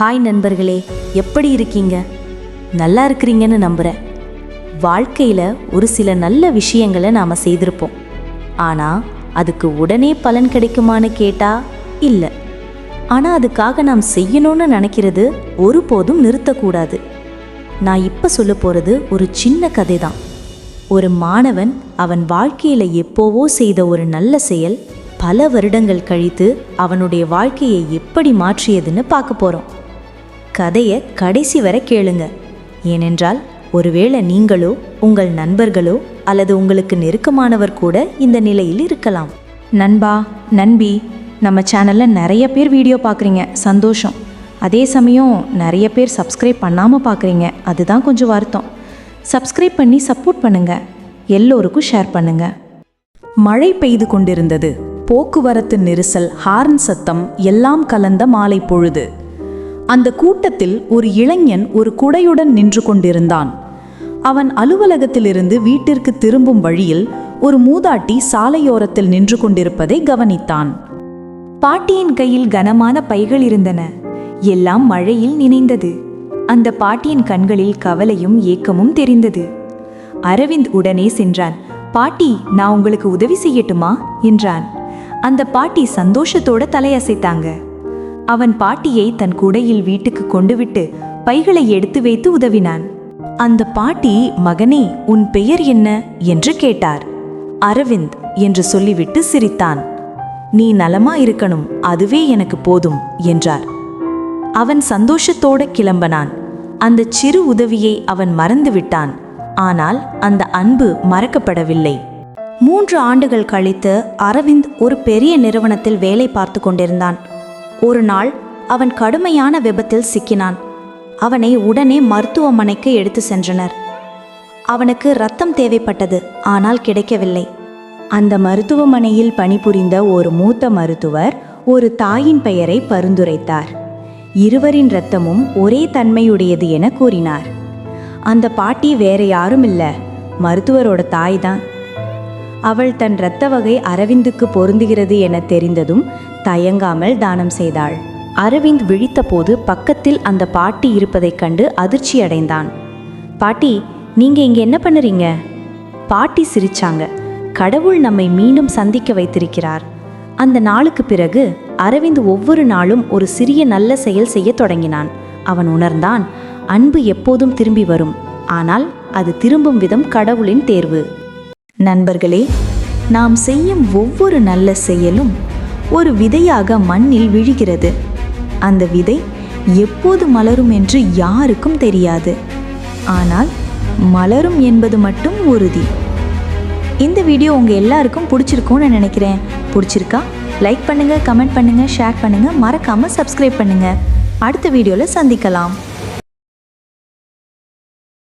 Hi நண்பர்களே எப்படி இருக்கீங்க? நல்லா இருக்கிறீங்கன்னு நம்புகிறேன் வாழ்க்கையில் ஒரு சில நல்ல விஷயங்களை நாம் செய்திருப்போம். ஆனால் அதுக்கு உடனே பலன் கிடைக்குமான்னு கேட்டால் இல்லை. ஆனால் அதுக்காக நாம் செய்யணும்னு நினைக்கிறது ஒருபோதும் நிறுத்தக்கூடாது. நான் இப்போ சொல்ல போகிறது ஒரு சின்ன கதை தான் ஒரு மாணவன் அவன் வாழ்க்கையில் எப்போவோ செய்த ஒரு நல்ல செயல் பல வருடங்கள் கழித்து அவனுடைய வாழ்க்கையை எப்படி மாற்றியதுன்னு பார்க்க போகிறோம் கதையை கடைசி வரை கேளுங்க. ஏனென்றால் ஒருவேளை நீங்களோ உங்கள் நண்பர்களோ அல்லது உங்களுக்கு நெருக்கமானவர் கூட இந்த நிலையில் இருக்கலாம். நண்பா நண்பி நம்ம சேனலில் நிறைய பேர் வீடியோ பார்க்குறீங்க சந்தோஷம். அதே சமயம் நிறைய பேர் சப்ஸ்கிரைப் பண்ணாமல் பார்க்குறீங்க அதுதான் கொஞ்சம் வருத்தம். சப்ஸ்கிரைப் பண்ணி சப்போர்ட் பண்ணுங்க. எல்லோருக்கும் ஷேர் பண்ணுங்க. மழை பெய்து கொண்டிருந்தது. போக்குவரத்து நெரிசல் ஹார்ன் சத்தம் எல்லாம் கலந்த மாலை பொழுது. அந்த கூட்டத்தில் ஒரு இளைஞன் ஒரு குடையுடன் நின்று கொண்டிருந்தான். அவன் அலுவலகத்திலிருந்து வீட்டிற்கு திரும்பும் வழியில் ஒரு மூதாட்டி சாலையோரத்தில் நின்று கொண்டிருப்பதை கவனித்தான். பாட்டியின் கையில் கனமான பைகள் இருந்தன. எல்லாம் மழையில் நினைந்தது. அந்த பாட்டியின் கண்களில் கவலையும் ஏக்கமும் தெரிந்தது. அரவிந்த் உடனே சென்றான். பாட்டி நான் உங்களுக்கு உதவி செய்யட்டுமா? என்றான். அந்த பாட்டி சந்தோஷத்தோட தலையசைத்தாங்க. அவன் பாட்டியை தன் குடையில் வீட்டுக்கு கொண்டு விட்டு பைகளை எடுத்து வைத்து உதவினான். அந்த பாட்டி மகனே உன் பெயர் என்ன? என்று கேட்டார். அரவிந்த் என்று சொல்லிவிட்டு சிரித்தான். நீ நலமா இருக்கணும் அதுவே எனக்கு போதும் என்றார். அவன் சந்தோஷத்தோட கிளம்பனான். அந்த சிறு உதவியை அவன் மறந்து விட்டான். ஆனால் அந்த அன்பு மறக்கப்படவில்லை. மூன்று ஆண்டுகள் கழித்து அரவிந்த் ஒரு பெரிய நிறுவனத்தில் வேலை பார்த்து கொண்டிருந்தான். ஒரு நாள் அவன் கடுமையான விபத்தில் சிக்கினான். அவனை உடனே மருத்துவமனைக்கு எடுத்து சென்றனர். அவனுக்கு ரத்தம் தேவைப்பட்டது ஆனால் கிடைக்கவில்லை. அந்த மருத்துவமனையில் பணிபுரிந்த ஒரு மூத்த மருத்துவர் ஒரு தாயின் பெயரை பரிந்துரைத்தார். இருவரின் இரத்தமும் ஒரே தன்மையுடையது என கூறினார். அந்த பாட்டி வேற யாரும் இல்லை மருத்துவரோட தாய் தான். அவள் தன் இரத்த வகை அரவிந்துக்கு பொருந்துகிறது என தெரிந்ததும் தயங்காமல் தானம் செய்தாள். அரவிந்த் விழித்தபோது பக்கத்தில் அந்த பாட்டி இருப்பதைக் கண்டு அதிர்ச்சி அடைந்தான் பாட்டி நீங்க இங்க என்ன பண்ணுறீங்க? பாட்டி சிரிச்சாங்க. கடவுள் நம்மை மீண்டும் சந்திக்க வைத்திருக்கிறார். அந்த நாளுக்கு பிறகு அரவிந்த் ஒவ்வொரு நாளும் ஒரு சிறிய நல்ல செயல் செய்ய தொடங்கினான். அவன் உணர்ந்தான் அன்பு எப்போதும் திரும்பி வரும். ஆனால் அது திரும்பும் விதம் கடவுளின் தேர்வு. நண்பர்களே நாம் செய்யும் ஒவ்வொரு நல்ல செயலும் ஒரு விதையாக மண்ணில் விழுகிறது. அந்த விதை எப்போது மலரும் என்று யாருக்கும் தெரியாது. ஆனால் மலரும் என்பது மட்டும் உறுதி. இந்த வீடியோ உங்கள் எல்லாருக்கும் பிடிச்சிருக்கும்னு நான் நினைக்கிறேன். பிடிச்சிருக்கா? லைக் பண்ணுங்கள் கமெண்ட் பண்ணுங்கள் ஷேர் பண்ணுங்கள் மறக்காமல் சப்ஸ்கிரைப் பண்ணுங்கள் அடுத்த வீடியோவில் சந்திக்கலாம்.